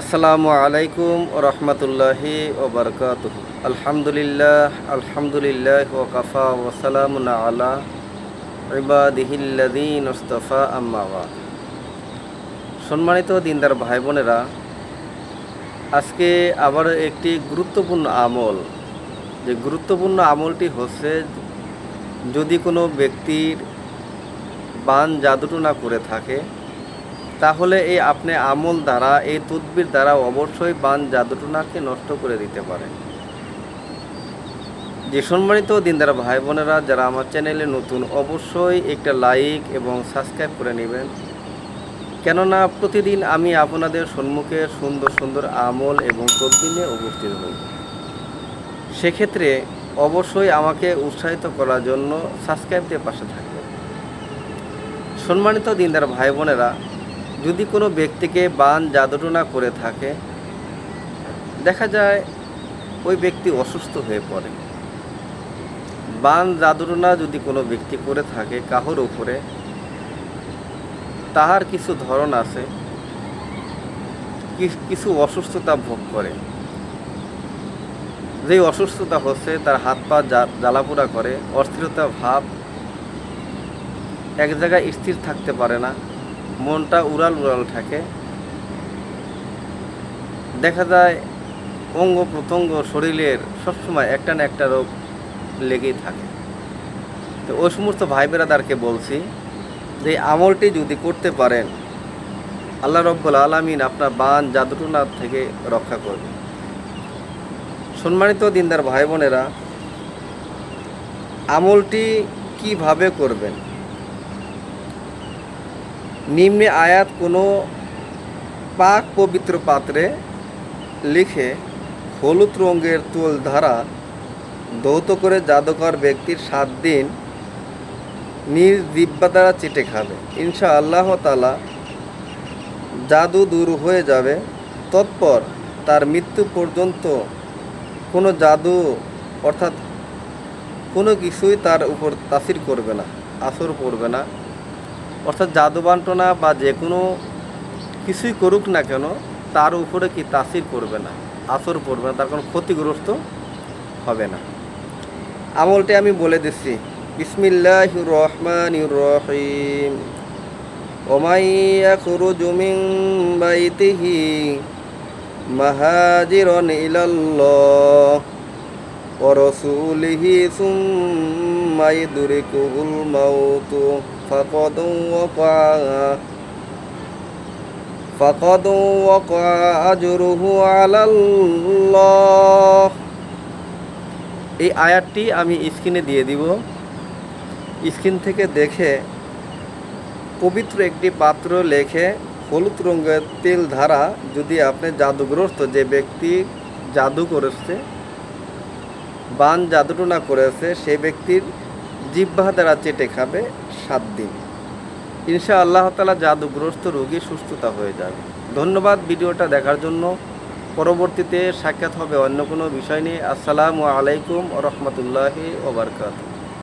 আসসালামু আলাইকুম রহমতুল্লাহি ওবরকাত আলহামদুলিল্লাহ আলহামদুলিল্লাহ ওকাফা ওসালামুন আলা ইবাদিহিল্লাদিন ওস্তফা আম্মাওয়া সম্মানিত দিনদার ভাই বোনেরা আজকে আবার একটি গুরুত্বপূর্ণ আমল। যে গুরুত্বপূর্ণ আমলটি হচ্ছে, যদি কোনো ব্যক্তির বান জাদুটনা করে থাকে তাহলে এই আপনি আমল দ্বারা, এই তদবির দ্বারা অবশ্যই বান জাদুটনাকে নষ্ট করে দিতে পারে। যে সম্মানিত দিনদার ভাই বোনেরা, যারা আমার চ্যানেলে নতুন, অবশ্যই একটা লাইক এবং সাবস্ক্রাইব করে নেবেন। কেননা প্রতিদিন আমি আপনাদের সম্মুখে সুন্দর সুন্দর আমল এবং তদবির নিয়ে উপস্থিত হই। সেক্ষেত্রে অবশ্যই আমাকে উৎসাহিত করার জন্য সাবস্ক্রাইব দিয়ে পাশে থাকবেন। সম্মানিত দিনদার ভাই বোনেরা যদি কোনো ব্যক্তিকে বান জাদুটনা করে থাকে, দেখা যায় ওই ব্যক্তি অসুস্থ হয়ে পড়ে। বান জাদুটনা যদি কোনো ব্যক্তি করে থাকে কাহর উপরে, তাহার কিছু ধরন আছে কিছু অসুস্থতা ভোগ করে। যেই অসুস্থতা হচ্ছে, তার হাত পা জ্বালাপোড়া করে, অস্থিরতা ভাব এক জায়গায় স্থির থাকতে পারে না। মনটা উড়াল উড়াল থাকে। দেখা যায়, অঙ্গ প্রত্যঙ্গ শরীরের সবসময় একটা না একটা রোগ লেগেই থাকে। তো ওই সমস্ত ভাই বেরাদারকে বলছি যে আমলটি যদি করতে পারেন, আল্লাহ রব্বুল আলমিন আপনার বান জাদুটুনার থেকে রক্ষা করবে সম্মানিত দিনদার ভাই বোনেরা, আমলটি কীভাবে করবেন? নিম্নে আয়াত কোনো পাক পবিত্র পাত্রে লিখে হলুদ রঙের তুল ধারা দৌত করে জাদুকর ব্যক্তির সাত দিন নিজ দিব্যা দ্বারা চেটে খাবে। ইনশা আল্লাহ তালা জাদু দূর হয়ে যাবে। তৎপর তার মৃত্যু পর্যন্ত কোনো জাদু অর্থাৎ কোনো কিছুই তার উপর তাসির করবে না, আসর পড়বে না। অর্থাৎ জাদু বান্টনা বা যে কোনো কিছুই করুক না কেন তার উপরে কি তাসির করবে না আসর পড়বে না তার কোনো ক্ষতিগ্রস্ত হবে না আমলটি আমি বলে দিচ্ছি বিসমিল্লাহ রহমান রহিম ওমাইয়া খুরু জুমিং বাইতিহি মাহাজিরন ইলাল্লাহ ورسوله ثم يدركه الموت فقد وقع فقد وقع أجره على الله এই আয়াতটি আমি স্ক্রিনে দিয়ে দিব স্ক্রিন থেকে দেখে পবিত্র একটি পাত্র লেখে হলুদ রঙের তেল ধারা যদি আপনি জাদুগ্রস্ত যে ব্যক্তি জাদু করেছে বান জাদুটনা করেছে সেই ব্যক্তির জিহ্বা দ্বারা চেটে খাবে সাত দিন। ইনশা আল্লাহ তালা জাদুগ্রস্ত রোগী সুস্থতা হয়ে যাবে। ধন্যবাদ ভিডিওটা দেখার জন্য। পরবর্তীতে সাক্ষাৎ হবে অন্য কোনো বিষয় নিয়ে। আসসালামু আলাইকুম রহমতুল্লাহি ওবরকাত